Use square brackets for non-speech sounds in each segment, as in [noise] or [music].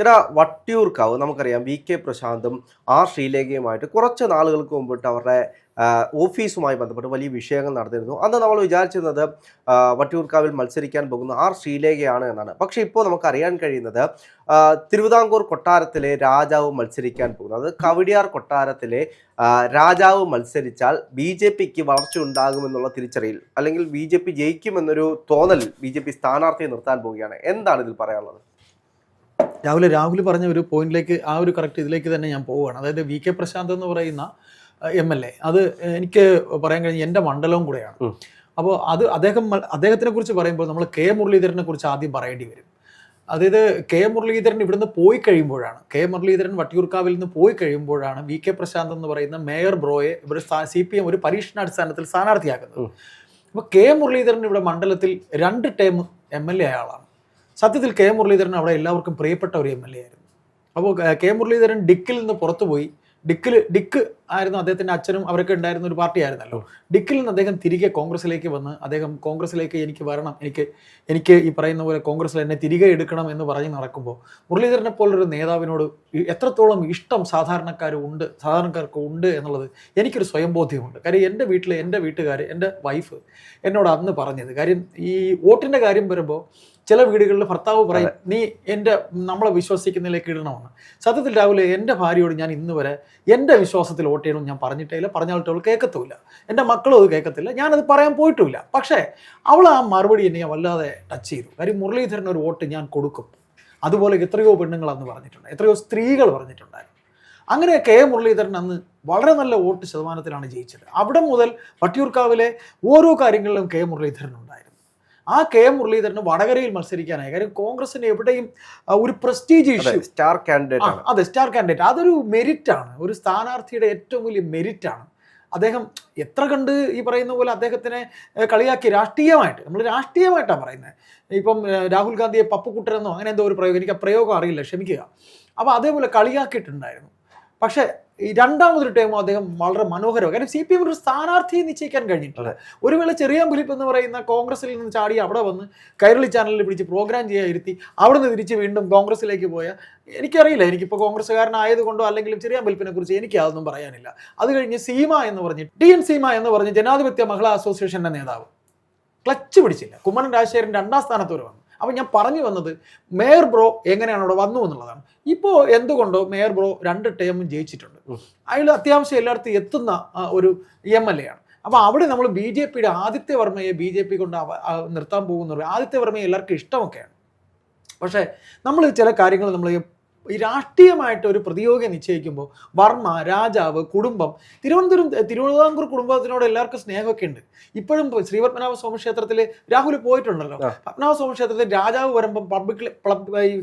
ചില വട്ടിയൂർക്കാവ് നമുക്കറിയാം V K പ്രശാന്തും ആർ ശ്രീലേഖയുമായിട്ട് കുറച്ച് നാളുകൾക്ക് മുമ്പിട്ട് അവരുടെ ഓഫീസുമായി ബന്ധപ്പെട്ട് വലിയ വിഷയങ്ങൾ നടന്നിരുന്നു. അന്ന് നമ്മൾ വിചാരിച്ചിരുന്നത് വട്ടിയൂർക്കാവിൽ മത്സരിക്കാൻ പോകുന്ന ആർ ശ്രീലേഖയാണ് എന്നാണ്. പക്ഷേ ഇപ്പോൾ നമുക്ക് അറിയാൻ കഴിയുന്നത് തിരുവിതാംകൂർ കൊട്ടാരത്തിലെ രാജാവ് മത്സരിക്കാൻ പോകുന്നത് കവടിയാർ കൊട്ടാരത്തിലെ രാജാവ് മത്സരിച്ചാൽ ബി ജെ പിക്ക് വളർച്ച ഉണ്ടാകുമെന്നുള്ള തിരിച്ചറിയൽ അല്ലെങ്കിൽ ബി ജെ പി ജയിക്കുമെന്നൊരു തോന്നൽ ബി ജെ പി സ്ഥാനാർത്ഥിയെ നിർത്താൻ പോവുകയാണ്. എന്താണ് ഇതിൽ പറയാനുള്ളത്? രാവിലെ രാഹുൽ പറഞ്ഞ ഒരു പോയിന്റിലേക്ക് ആ ഒരു കറക്റ്റ് ഇതിലേക്ക് തന്നെ ഞാൻ പോവുകയാണ്. അതായത് വി കെ പ്രശാന്ത് എന്ന് പറയുന്ന എം എൽ എ. അത് എനിക്ക് പറയാൻ കഴിഞ്ഞ എന്റെ മണ്ഡലവും കൂടെയാണ്. അപ്പോൾ അത് അദ്ദേഹം അദ്ദേഹത്തിനെ കുറിച്ച് പറയുമ്പോൾ നമ്മൾ കെ മുരളീധരനെ കുറിച്ച് ആദ്യം പറയേണ്ടി വരും. അതായത് കെ മുരളീധരൻ ഇവിടുന്ന് പോയി കഴിയുമ്പോഴാണ് കെ മുരളീധരൻ വട്ടിയൂർക്കാവിൽ നിന്ന് പോയി കഴിയുമ്പോഴാണ് വി കെ പ്രശാന്ത് എന്ന് പറയുന്ന മേയർ ബ്രോയെ ഇവിടെ സി പി എം ഒരു പരീക്ഷണാടിസ്ഥാനത്തിൽ സ്ഥാനാർത്ഥിയാക്കുന്നത്. അപ്പോൾ കെ മുരളീധരൻ ഇവിടെ മണ്ഡലത്തിൽ രണ്ട് ടേം എം എൽ എ ആളാണ്. സത്യത്തിൽ കെ മുരളീധരൻ അവിടെ എല്ലാവർക്കും പ്രിയപ്പെട്ട ഒരു എം എൽ എ ആയിരുന്നു. അപ്പോൾ കെ മുരളീധരൻ ഡിക്കിൽ നിന്ന് പുറത്തുപോയി ഡിക്കിൽ ഡിക്ക് ആയിരുന്നു അദ്ദേഹത്തിന്റെ അച്ഛനും അവരൊക്കെ ഉണ്ടായിരുന്ന ഒരു പാർട്ടി ആയിരുന്നല്ലോ. ഡിക്കിൽ നിന്ന് അദ്ദേഹം തിരികെ കോൺഗ്രസ്സിലേക്ക് വന്ന് അദ്ദേഹം കോൺഗ്രസ്സിലേക്ക് എനിക്ക് വരണം എനിക്ക് എനിക്ക് ഈ പറയുന്ന പോലെ കോൺഗ്രസ്സിൽ എന്നെ തിരികെ എടുക്കണം എന്ന് പറഞ്ഞ് നടക്കുമ്പോൾ മുരളീധരനെ പോലൊരു നേതാവിനോട് എത്രത്തോളം ഇഷ്ടം സാധാരണക്കാർ ഉണ്ട് സാധാരണക്കാർക്ക് ഉണ്ട് എന്നുള്ളത് എനിക്കൊരു സ്വയം ബോധ്യമുണ്ട് കാര്യം എന്റെ വീട്ടിൽ എന്റെ വീട്ടുകാർ എന്റെ വൈഫ് എന്നോട് അന്ന് പറഞ്ഞത് കാര്യം ഈ വോട്ടിന്റെ കാര്യം വരുമ്പോൾ ചില വീടുകളിൽ ഭർത്താവ് പറയും നീ എന്റെ നമ്മളെ വിശ്വസിക്കുന്നതിലേക്ക് ഇടണമെന്ന് സത്യത്തിൽ രാവിലെ എന്റെ ഭാര്യയോട് ഞാൻ ഇന്ന് വരെ എന്റെ വിശ്വാസത്തിൽ വോട്ട് ചെയ്യണമെന്ന് ഞാൻ പറഞ്ഞിട്ടില്ല പറഞ്ഞാൽ അവൾ കേൾക്കത്തുമില്ല. എന്റെ മക്കളും അത് കേൾക്കത്തില്ല. ഞാനത് പറയാൻ പോയിട്ടുമില്ല. പക്ഷേ അവൾ ആ മറുപടി എന്നെ വല്ലാതെ ടച്ച് ചെയ്തു. കാര്യം മുരളീധരൻ ഒരു വോട്ട് ഞാൻ കൊടുക്കും. അതുപോലെ എത്രയോ പെണ്ണുങ്ങൾ അന്ന് പറഞ്ഞിട്ടുണ്ട്. എത്രയോ സ്ത്രീകൾ പറഞ്ഞിട്ടുണ്ടായിരുന്നു. അങ്ങനെ കെ. മുരളീധരൻ അന്ന് വളരെ നല്ല വോട്ട് ശതമാനത്തിലാണ് ജയിച്ചത്. അവിടെ മുതൽ വട്ടിയൂർക്കാവിലെ ഓരോ കാര്യങ്ങളിലും കെ. മുരളീധരൻ ഉണ്ടായിരുന്നു ആ കെ എം മുരളീധരന് വടകരയിൽ മത്സരിക്കാനായി. കാര്യം കോൺഗ്രസിന് എവിടെയും ഒരു പ്രസ്റ്റീജ് ഇഷ്യൂ സ്റ്റാർ കാൻഡിഡേറ്റ് ആണ്. അതെ സ്റ്റാർ കാൻഡിഡേറ്റ് അതൊരു മെരിറ്റ് ആണ്. ഒരു സ്ഥാനാർത്ഥിയുടെ ഏറ്റവും വലിയ മെരിറ്റ് ആണ്. അദ്ദേഹം എത്ര കണ്ട് ഈ പറയുന്ന പോലെ അദ്ദേഹത്തിനെ കളിയാക്കി രാഷ്ട്രീയമായിട്ട്. നമ്മൾ രാഷ്ട്രീയമായിട്ടാണ് പറയുന്നത്. ഇപ്പം രാഹുൽ ഗാന്ധിയെ പപ്പുക്കുട്ടനെന്നോ അങ്ങനെ എന്തോ ഒരു പ്രയോഗം. എനിക്ക് ആ പ്രയോഗം അറിയില്ല. ക്ഷമിക്കുക. അപ്പോൾ അതേപോലെ കളിയാക്കിയിട്ടുണ്ടായിരുന്നു. പക്ഷേ ഈ രണ്ടാമതൊരു ടൈമും അദ്ദേഹം വളരെ മനോഹരമാണ് കാരണം സി പി എം ഒരു സ്ഥാനാർത്ഥിയെ നിശ്ചയിക്കാൻ കഴിഞ്ഞിട്ടില്ല. ഒരു വേള ചെറിയ ഫിലിപ്പ് എന്ന് പറയുന്ന കോൺഗ്രസിൽ നിന്ന് ചാടി അവിടെ വന്ന് കൈരളി ചാനലിൽ പിടിച്ച് പ്രോഗ്രാം ചെയ്യാൻ ഇരുത്തി അവിടെ നിന്ന് തിരിച്ച് വീണ്ടും കോൺഗ്രസിലേക്ക് പോയ എനിക്കറിയില്ല എനിക്കിപ്പോൾ കോൺഗ്രസ്സുകാരനായതുകൊണ്ടോ അല്ലെങ്കിൽ ചെറിയ ഫിലിപ്പിനെ കുറിച്ച് എനിക്ക് അതൊന്നും പറയാനില്ല. അത് കഴിഞ്ഞ് സീമ എന്ന് പറഞ്ഞ് ടി എൻ സീമ എന്ന് പറഞ്ഞ് ജനാധിപത്യ മഹിളാ അസോസിയേഷന്റെ നേതാവ്. ക്ലച്ച് പിടിച്ചില്ല. കുമ്മനം രാജശേഖരൻ രണ്ടാം സ്ഥാനത്ത് വരെ വന്നു. അപ്പം ഞാൻ പറഞ്ഞു വന്നത് മേയർ ബ്രോ എങ്ങനെയാണ് അവിടെ വന്നു എന്നുള്ളതാണ്. ഇപ്പോൾ എന്തുകൊണ്ടോ മേയർ ബ്രോ രണ്ട് ടേമും ജയിച്ചിട്ടുണ്ട്. അതിൽ അത്യാവശ്യം എല്ലായിടത്തും എത്തുന്ന ഒരു എം എൽ എ ആണ്. അപ്പോൾ അവിടെ നമ്മൾ ബി ജെ പിയുടെ ആദിത്യ വർമ്മയെ ബി ജെ പി കൊണ്ട് നിർത്താൻ പോകുന്ന ആദിത്യ വർമ്മയെ എല്ലാവർക്കും ഇഷ്ടമൊക്കെയാണ്. പക്ഷേ നമ്മൾ ചില കാര്യങ്ങൾ നമ്മൾ ഈ രാഷ്ട്രീയമായിട്ട് ഒരു പ്രതിയോഗിയെ നിശ്ചയിക്കുമ്പോൾ വർമ്മ രാജാവ് കുടുംബം തിരുവനന്തപുരം തിരുവിതാംകൂർ കുടുംബത്തിനോട് എല്ലാവർക്കും സ്നേഹമൊക്കെ ഉണ്ട്. ഇപ്പോഴും ശ്രീപത്മനാഭ സ്വാമി ക്ഷേത്രത്തിൽ രാഹുൽ പോയിട്ടുണ്ടല്ലോ. പത്മനാഭ സ്വാമി ക്ഷേത്രത്തിൽ രാജാവ് വരുമ്പം പബ്ലിക്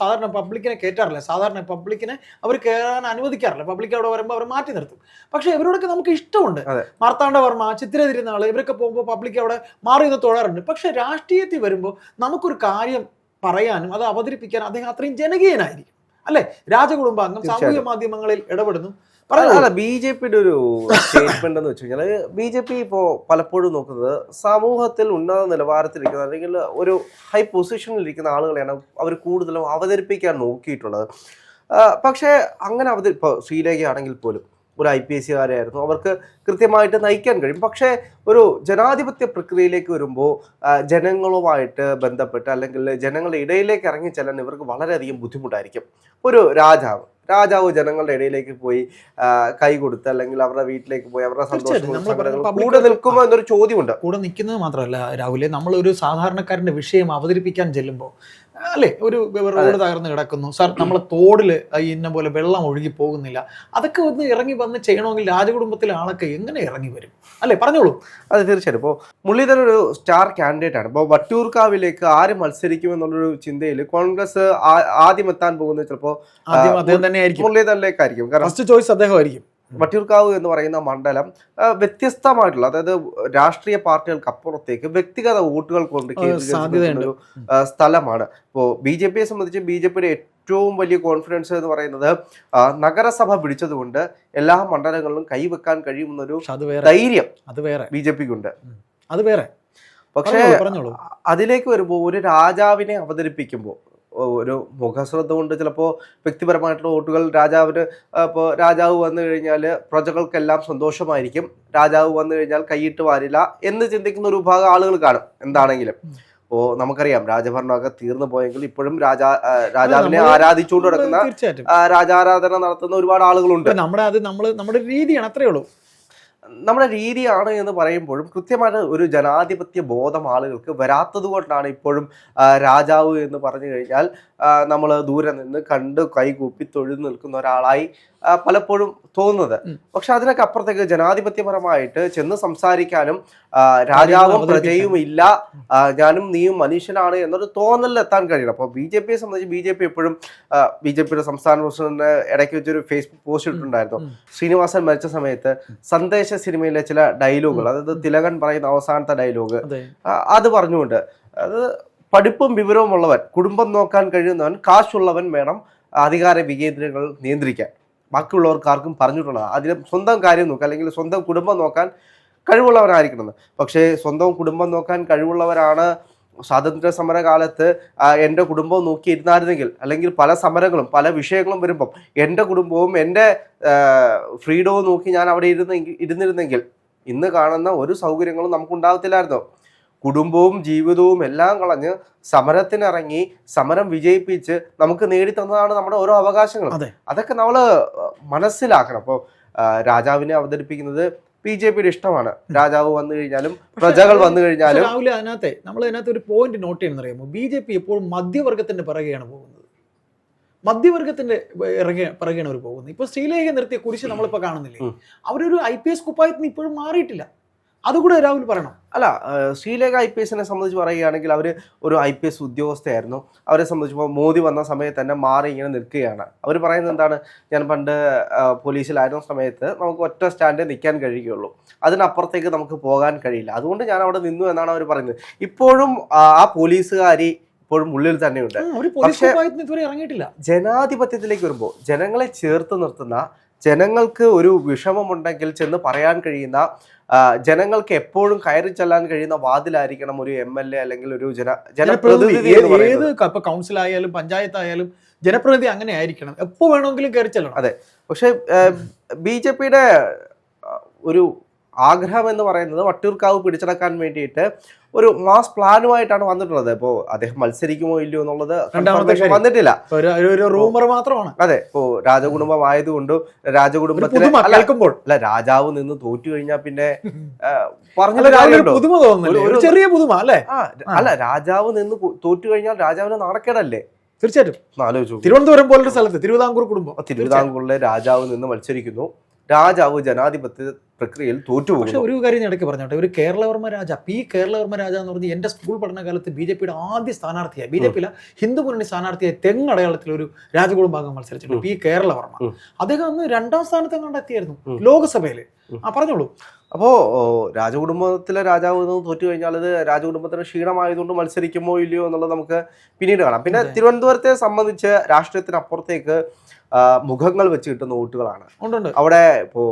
സാധാരണ പബ്ലിക്കിനെ കയറ്റാറില്ല സാധാരണ പബ്ലിക്കിനെ അവർ കയറാൻ അനുവദിക്കാറില്ല? പബ്ലിക് അവിടെ വരുമ്പോൾ അവർ മാറ്റി നിർത്തും. പക്ഷേ ഇവരോടൊക്കെ നമുക്ക് ഇഷ്ടമുണ്ട്. മാർത്താണ്ഡവർമ്മ ചിത്ര തിരുനാൾ ഇവരൊക്കെ പോകുമ്പോൾ പബ്ലിക് അവിടെ മാറി നിന്ന് തൊഴാറുണ്ട്. പക്ഷേ രാഷ്ട്രീയത്തിൽ വരുമ്പോൾ നമുക്കൊരു കാര്യം പറയാനും അത് അവതരിപ്പിക്കാനും അദ്ദേഹം അത്രയും ജനകീയനായിരിക്കും. അല്ലെ? രാജകുടുംബാംഗം സാമൂഹ്യ മാധ്യമങ്ങളിൽ ഇടപെടുന്നു. അല്ല ബി ജെ പിയുടെ ഒരു സ്റ്റേറ്റ്മെന്റ് എന്ന് വെച്ച് കഴിഞ്ഞാൽ ബി ജെ പി ഇപ്പോൾ പലപ്പോഴും നോക്കുന്നത് സമൂഹത്തിൽ ഉന്നത നിലവാരത്തിലിരിക്കുന്ന അല്ലെങ്കിൽ ഒരു ഹൈ പൊസിഷനിൽ ഇരിക്കുന്ന ആളുകളെയാണ് അവർ കൂടുതലും അവതരിപ്പിക്കാൻ നോക്കിയിട്ടുള്ളത്. പക്ഷേ അങ്ങനെ അവതരി ഇപ്പോൾ ശ്രീലേഖയാണെങ്കിൽ പോലും ഒരു ഐ പി എസ് സിക്കാരായിരുന്നു അവർക്ക് കൃത്യമായിട്ട് നയിക്കാൻ കഴിയും. പക്ഷേ ഒരു ജനാധിപത്യ പ്രക്രിയയിലേക്ക് വരുമ്പോൾ ജനങ്ങളുമായിട്ട് ബന്ധപ്പെട്ട് അല്ലെങ്കിൽ ജനങ്ങളുടെ ഇടയിലേക്ക് ഇറങ്ങി ചെല്ലാൻ ഇവർക്ക് വളരെയധികം ബുദ്ധിമുട്ടായിരിക്കും. ഒരു രാജാവ് രാജാവ് ജനങ്ങളുടെ ഇടയിലേക്ക് പോയി കൈ കൊടുത്ത് അല്ലെങ്കിൽ അവരുടെ വീട്ടിലേക്ക് പോയി അവരുടെ സന്തോഷം കൂടെ നിൽക്കുമോ എന്നൊരു ചോദ്യമുണ്ട്. കൂടെ നിൽക്കുന്നത് മാത്രമല്ല രാഹുലെ നമ്മളൊരു സാധാരണക്കാരന്റെ വിഷയം അവതരിപ്പിക്കാൻ ചെല്ലുമ്പോൾ അല്ലേ? ഒരു റോഡ് തകർന്ന് കിടക്കുന്നു. സാർ നമ്മളെ തോടിൽ ഇന്ന പോലെ വെള്ളം ഒഴുകി പോകുന്നില്ല. അതൊക്കെ ഒന്ന് ഇറങ്ങി വന്ന് ചെയ്യണമെങ്കിൽ രാജകുടുംബത്തിലെ ആളൊക്കെ എങ്ങനെ ഇറങ്ങി വരും? അല്ലേ? പറഞ്ഞോളൂ. അത് തീർച്ചയായിട്ടും. ഇപ്പോൾ മുരളീധരൻ ഒരു സ്റ്റാർ കാൻഡിഡേറ്റ് ആണ്. ഇപ്പോൾ വട്ടൂർക്കാവിലേക്ക് ആര് മത്സരിക്കും എന്നുള്ളൊരു ചിന്തയിൽ കോൺഗ്രസ് ആദ്യം എത്താൻ പോകുന്നത് ചിലപ്പോൾ മുരളീധരനിലേക്കായിരിക്കും. കാരണം ഫസ്റ്റ് ചോയ്സ് അദ്ദേഹമായിരിക്കും. വട്ടിയൂർക്കാവ് എന്ന് പറയുന്ന മണ്ഡലം വ്യത്യസ്തമായിട്ടുള്ള അതായത് രാഷ്ട്രീയ പാർട്ടികൾക്ക് അപ്പുറത്തേക്ക് വ്യക്തിഗത വോട്ടുകൾ കൊണ്ട് ഒരു, സ്ഥലമാണ്. ഇപ്പോൾ ബി ജെ പിയെ സംബന്ധിച്ച് ബി ജെ പിയുടെ ഏറ്റവും വലിയ കോൺഫിഡൻസ് എന്ന് പറയുന്നത് നഗരസഭ പിടിച്ചതുകൊണ്ട് എല്ലാ മണ്ഡലങ്ങളിലും കൈവെക്കാൻ കഴിയുമെന്നൊരു ധൈര്യം അത് വേറെ. ബി ജെ പിക്കുണ്ട്. അത് വേറെ. പക്ഷേ അതിലേക്ക് വരുമ്പോൾ ഒരു രാജാവിനെ അവതരിപ്പിക്കുമ്പോൾ ഒരു മുഖശ്രദ്ധ കൊണ്ട് ചിലപ്പോൾ വ്യക്തിപരമായിട്ടുള്ള വോട്ടുകൾ രാജാവിന് ഇപ്പോൾ രാജാവ് വന്നു കഴിഞ്ഞാൽ പ്രജകൾക്കെല്ലാം സന്തോഷമായിരിക്കും. രാജാവ് വന്നു കഴിഞ്ഞാൽ കൈയിട്ട് വാരില്ല എന്ന് ചിന്തിക്കുന്ന ഒരു വിഭാഗം ആളുകൾ കാണും എന്താണെങ്കിലും. അപ്പോൾ നമുക്കറിയാം രാജഭരണമൊക്കെ തീർന്നു പോയെങ്കിൽ ഇപ്പോഴും രാജാ രാജാവിനെ ആരാധിച്ചുകൊണ്ട് നടക്കുന്ന രാജാരാധന നടത്തുന്ന ഒരുപാട് ആളുകളുണ്ട്. നമ്മുടെ അത് നമ്മൾ നമ്മുടെ രീതിയാണ് അത്രേ ഉള്ളൂ. നമ്മുടെ രീതിയാണ് എന്ന് പറയുമ്പോഴും കൃത്യമായിട്ട് ഒരു ജനാധിപത്യ ബോധം ആളുകൾക്ക് വരാത്തത് കൊണ്ടാണ് ഇപ്പോഴും രാജാവ് എന്ന് പറഞ്ഞു കഴിഞ്ഞാൽ നമ്മൾ ദൂരെ നിന്ന് കണ്ട് കൈകൂപ്പി തൊഴുതു നിൽക്കുന്ന ഒരാളായി പലപ്പോഴും തോന്നുന്നത്. പക്ഷെ അതിനൊക്കെ അപ്പുറത്തേക്ക് ജനാധിപത്യപരമായിട്ട് ചെന്ന് സംസാരിക്കാനും രാജാവും പ്രജയും ഇല്ല ഞാനും നീയും മനുഷ്യനാണ് എന്നൊരു തോന്നലിൽ എത്താൻ കഴിയണം. അപ്പോൾ ബി ജെ പിയെ സംബന്ധിച്ച് ബി ജെ പി എപ്പോഴും ബി ജെ പിയുടെ സംസ്ഥാന പ്രസിഡന്റ് ഇടയ്ക്ക് വെച്ചൊരു ഫേസ്ബുക്ക് പോസ്റ്റ് ഇട്ടിട്ടുണ്ടായിരുന്നു. ശ്രീനിവാസൻ മരിച്ച സമയത്ത് സന്ദേശ സിനിമയിലെ ചില ഡയലോഗുകൾ അതായത് തിലകൻ പറയുന്ന അവസാനത്തെ ഡയലോഗ് അത്. പറഞ്ഞുകൊണ്ട് അത് പഠിപ്പും വിവരവും ഉള്ളവൻ കുടുംബം നോക്കാൻ കഴിയുന്നവൻ കാശുള്ളവൻ വേണം അധികാര വികേന്ദ്രങ്ങൾ നിയന്ത്രിക്കാൻ. ബാക്കിയുള്ളവർക്ക് ആർക്കും പറഞ്ഞിട്ടുള്ളത് അതിന് സ്വന്തം കാര്യം നോക്കുക അല്ലെങ്കിൽ സ്വന്തം കുടുംബം നോക്കാൻ കഴിവുള്ളവരായിരിക്കണം. പക്ഷേ സ്വന്തം കുടുംബം നോക്കാൻ കഴിവുള്ളവരാണ് സ്വാതന്ത്ര്യ സമര കാലത്ത് എന്റെ കുടുംബം നോക്കിയിരുന്നായിരുന്നെങ്കിൽ അല്ലെങ്കിൽ പല സമരങ്ങളും പല വിഷയങ്ങളും വരുമ്പം എന്റെ കുടുംബവും എന്റെ ഫ്രീഡവും നോക്കി ഞാൻ അവിടെ ഇരുന്ന് ഇരുന്നിരുന്നെങ്കിൽ ഇന്ന് കാണുന്ന ഒരു സൗകര്യങ്ങളും നമുക്കുണ്ടാകത്തില്ലായിരുന്നു. കുടുംബവും ജീവിതവും എല്ലാം കളഞ്ഞ് സമരത്തിനിറങ്ങി സമരം വിജയിപ്പിച്ച് നമുക്ക് നേടിത്തന്നതാണ് നമ്മുടെ ഓരോ അവകാശങ്ങൾ അതെ. അതൊക്കെ നമ്മൾ മനസ്സിലാക്കണം. അപ്പോൾ രാജാവിനെ അവതരിപ്പിക്കുന്നത് ബി ജെ പിയുടെ ഇഷ്ടമാണ്. രാജാവ് വന്നു കഴിഞ്ഞാലും പ്രജകൾ വന്നു കഴിഞ്ഞാലും രാഹുൽ അതിനകത്തെ നമ്മൾ അതിനകത്ത് ഒരു പോയിന്റ് നോട്ട് ചെയ്യുന്ന അറിയാമോ? ബി ജെ പി എപ്പോഴും മധ്യവർഗത്തിന്റെ പിറകെയാണ് പോകുന്നത്. മധ്യവർഗത്തിന്റെ ഇറകെ പിറകെയാണ് അവർ പോകുന്നത്. ഇപ്പൊ ശ്രീലേഖ നിർത്തിയ കുരിശ് നമ്മളിപ്പോ കാണുന്നില്ലേ. അവരൊരു ഐ പി എസ് കുപ്പായത്തിന് ഇപ്പോഴും മാറിയിട്ടില്ല. അതുകൂടെ രാഹുൽ പറയണം? അല്ല ശ്രീലേഖ ഐ പി എസിനെ സംബന്ധിച്ച് പറയുകയാണെങ്കിൽ അവർ ഒരു ഐ പി എസ് ഉദ്യോഗസ്ഥയായിരുന്നു. അവരെ സംബന്ധിച്ചപ്പോൾ മോദി വന്ന സമയത്ത് തന്നെ മാറി ഇങ്ങനെ നിൽക്കുകയാണ്. അവർ പറയുന്നത് എന്താണ്? ഞാൻ പണ്ട് പോലീസിലായിരുന്ന സമയത്ത് നമുക്ക് ഒറ്റ സ്റ്റാൻഡിൽ നിൽക്കാൻ കഴിയുകയുള്ളൂ. അതിനപ്പുറത്തേക്ക് നമുക്ക് പോകാൻ കഴിയില്ല. അതുകൊണ്ട് ഞാൻ അവിടെ നിന്നു എന്നാണ് അവർ പറയുന്നത്. ഇപ്പോഴും ആ പോലീസുകാരി ഇപ്പോഴും ഉള്ളിൽ തന്നെയുണ്ട്. പക്ഷേ- ജനാധിപത്യത്തിലേക്ക് വരുമ്പോൾ ജനങ്ങളെ ചേർത്ത് നിർത്തുന്ന ജനങ്ങൾക്ക് ഒരു വിഷമമുണ്ടെങ്കിൽ ചെന്ന് പറയാൻ കഴിയുന്ന ജനങ്ങൾക്ക് എപ്പോഴും കയറി ചെല്ലാൻ കഴിയുന്ന വാതിലായിരിക്കണം ഒരു എം എൽ എ അല്ലെങ്കിൽ ഒരു ജന ജനപ്രതിനിധി ഏത് ഇപ്പൊ കൗൺസിൽ ആയാലും പഞ്ചായത്ത് ആയാലും ജനപ്രതിനിധി അങ്ങനെ ആയിരിക്കണം. എപ്പോ വേണമെങ്കിലും കയറി ചെല്ലണം. അതെ. പക്ഷെ ബി ജെ പിയുടെ ഒരു ആഗ്രഹം എന്ന് പറയുന്നത് വട്ടിയൂർക്കാവ് പിടിച്ചടക്കാൻ വേണ്ടിയിട്ട് ഒരു മാസ് പ്ലാനുമായിട്ടാണ് വന്നിട്ടുള്ളത്. ഇപ്പോൾ അദ്ദേഹം മത്സരിക്കുമോ ഇല്ലയോ എന്നുള്ളത് വന്നിട്ടില്ല. ഒരു- റൂമർ മാത്രമാണ്. അതെ ഇപ്പോ രാജകുടുംബം ആയതുകൊണ്ട് രാജകുടുംബത്തിൽ രാജകുടുംബത്തിലെ കേൾക്കുമ്പോൾ. അല്ല രാജാവ് നിന്ന് തോറ്റു കഴിഞ്ഞാൽ പിന്നെ ഒരു ചെറിയ പുതുമ അല്ലേ? അല്ല രാജാവ് നിന്ന് തോറ്റു കഴിഞ്ഞാൽ രാജാവിന് നാണക്കേടല്ലേ? തീർച്ചയായിട്ടും. തിരുവനന്തപുരം പോലൊരു സ്ഥലത്ത് തിരുവിതാംകൂർ കുടുംബം. തിരുവിതാംകൂറിലെ രാജാവ് നിന്ന് മത്സരിക്കുന്നു. രാജാവ് ജനാധിപത്യ പ്രക്രിയയിൽ തോറ്റു പക്ഷേ ഒരു കാര്യം ഞാൻ ഇടയ്ക്ക് പറഞ്ഞോട്ടെ. ഒരു കേരളവർമ്മ രാജ പി കേരളവർമ്മ രാജ എന്ന് പറഞ്ഞ് എന്റെ സ്കൂൾ പഠനകാലത്ത് ബി ജെ പിയുടെ ആദ്യ സ്ഥാനാർത്ഥിയായി ബി ജെ പിയിലെ ഹിന്ദു മുന്നണി സ്ഥാനാർത്ഥിയായി തെങ്ങടയാളത്തിൽ ഒരു രാജകുടുംബാംഗം മത്സരിച്ചിട്ടുണ്ട് പി കേരളവർമ്മ. അദ്ദേഹം അന്ന് രണ്ടാം സ്ഥാനത്ത് കണ്ടെത്തിയായിരുന്നു ലോക്സഭയിൽ ലോകസഭയിൽ ആ പറഞ്ഞോളൂ. അപ്പോൾ രാജകുടുംബത്തിലെ രാജാവ് എന്ന് തോറ്റു കഴിഞ്ഞാൽ അത് രാജകുടുംബത്തിന് ക്ഷീണമായതുകൊണ്ട് മത്സരിക്കുമോ ഇല്ലയോ എന്നുള്ളത് നമുക്ക് പിന്നീട് കാണാം. പിന്നെ. തിരുവനന്തപുരത്തെ സംബന്ധിച്ച് രാഷ്ട്രീയത്തിനപ്പുറത്തേക്ക് മുഖങ്ങൾ വെച്ച് കിട്ടുന്ന വോട്ടുകളാണ്. അവിടെ ഇപ്പോ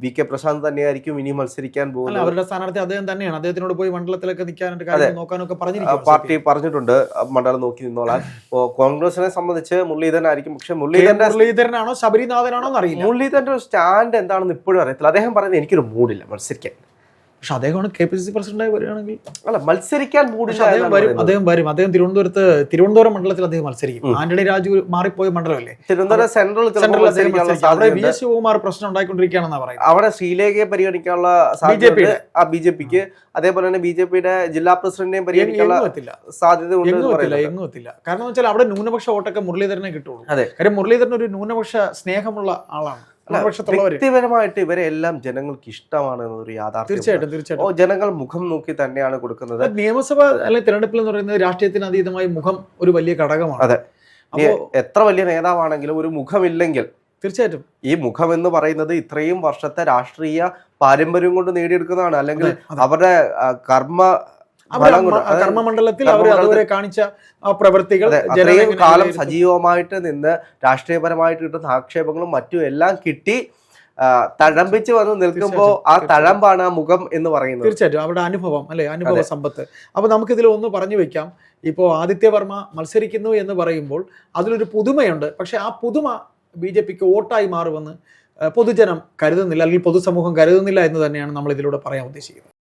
വി കെ പ്രശാന്ത് തന്നെയായിരിക്കും ഇനി മത്സരിക്കാൻ പോകുന്നത്. അവരുടെ സ്ഥാനാർത്ഥി അദ്ദേഹം തന്നെയാണ്. അദ്ദേഹത്തിനോട് പോയി മണ്ഡലത്തിലൊക്കെ നിൽക്കാനായിട്ട് കാര്യം നോക്കാനൊക്കെ പറഞ്ഞു പാർട്ടി പറഞ്ഞിട്ടുണ്ട്. മണ്ഡലം നോക്കി നിന്നോളാൻ. [laughs] അപ്പോ കോൺഗ്രസിനെ സംബന്ധിച്ച് മുരളീധരനായിരിക്കും. പക്ഷെ മുരളീധരന്റെ മുരളീധരനാണോ ശബരിനാഥനാണോ എന്നറിയില്ല. മുരളീധരന്റെ ഒരു സ്റ്റാൻഡ് എന്താണെന്ന് ഇപ്പോഴും അറിയത്തില്ല. അദ്ദേഹം പറയുന്നത് എനിക്കൊരു മൂഡില്ല മത്സരിക്കാൻ. പക്ഷെ അദ്ദേഹമാണ് കെ പി സി സി പ്രസിഡന്റായി വരികയാണെങ്കിൽ അല്ല മത്സരിക്കാൻ അദ്ദേഹം വരും. അദ്ദേഹം വരും. അദ്ദേഹം തിരുവനന്തപുരത്ത് തിരുവനന്തപുരം മണ്ഡലത്തിൽ അദ്ദേഹം മത്സരിക്കും. ആന്റണി രാജു മാറിപ്പോയ മണ്ഡലമല്ലേ? തിരുവനന്തപുരം സെൻട്രൽ. അവിടെ വി. എസ്. ശിവകുമാർ പ്രശ്നം ഉണ്ടായിക്കൊണ്ടിരിക്കുകയാണെന്നാണ് പറയുന്നത്. അവിടെ ശ്രീലേഖയെ പരിഗണിക്കാനുള്ള യുടെ. ആ ബി ജെ പിക്ക്. അതേപോലെ തന്നെ ബി ജെ പിയുടെ ജില്ലാ പ്രസിഡന്റിനെയും പരിഗണിക്കാനുള്ള സാധ്യത എങ്ങും എത്തില്ല കാരണം വെച്ചാൽ അവിടെ ന്യൂനപക്ഷ വോട്ടൊക്കെ മുരളീധരനെ കിട്ടുള്ളൂ. അതെ. കാര്യം മുരളീധരൻ ഒരു ന്യൂനപക്ഷ സ്നേഹമുള്ള ആളാണ്. വ്യക്തിപരമായിട്ട് ഇവരെ എല്ലാം ജനങ്ങൾക്ക് ഇഷ്ടമാണ് എന്നൊരു യാഥാർത്ഥ്യം തീർച്ചയായിട്ടും തീർച്ചയായിട്ടും. ജനങ്ങൾ മുഖം നോക്കി തന്നെയാണ് കൊടുക്കുന്നത്. നിയമസഭ അല്ലെങ്കിൽ തിരഞ്ഞെടുപ്പിൽ എന്ന് പറയുന്നത് രാഷ്ട്രീയത്തിന് അതീതമായി മുഖം ഒരു വലിയ ഘടകമാണ്. അതെ. എത്ര വലിയ നേതാവാണെങ്കിലും ഒരു മുഖമില്ലെങ്കിൽ തീർച്ചയായിട്ടും. ഈ മുഖം എന്ന് പറയുന്നത് ഇത്രയും വർഷത്തെ രാഷ്ട്രീയ പാരമ്പര്യം കൊണ്ട് നേടിയെടുക്കുന്നതാണ്. അല്ലെങ്കിൽ. അവരുടെ കർമ്മ കർമ്മമണ്ഡലത്തിൽ അവർ അതുവരെ കാണിച്ച ആ പ്രവൃത്തികൾ അതെ, അത്രയും കാലം സജീവമായിട്ട് നിന്ന് രാഷ്ട്രീയപരമായിട്ട് കിട്ടുന്ന ആക്ഷേപങ്ങളും മറ്റും എല്ലാം കിട്ടി തഴമ്പിച്ച് വന്ന് നിൽക്കുമ്പോൾ ആ. തഴമ്പാണ് ആ മുഖം എന്ന് പറയുന്നത്. തീർച്ചയായിട്ടും അവരുടെ അനുഭവം അല്ലെ? അനുഭവ സമ്പത്ത്. അപ്പൊ നമുക്കിതിൽ ഒന്ന് പറഞ്ഞു വെക്കാം. ഇപ്പോൾ ആദിത്യവർമ്മ മത്സരിക്കുന്നു എന്ന് പറയുമ്പോൾ അതിലൊരു പുതുമയുണ്ട്. പക്ഷെ ആ പുതുമ ബി ജെ പിക്ക് വോട്ടായി മാറുമെന്ന് പൊതുജനം കരുതുന്നില്ല അല്ലെങ്കിൽ പൊതുസമൂഹം കരുതുന്നില്ല എന്ന് തന്നെയാണ് നമ്മൾ ഇതിലൂടെ പറയാൻ ഉദ്ദേശിക്കുന്നത്.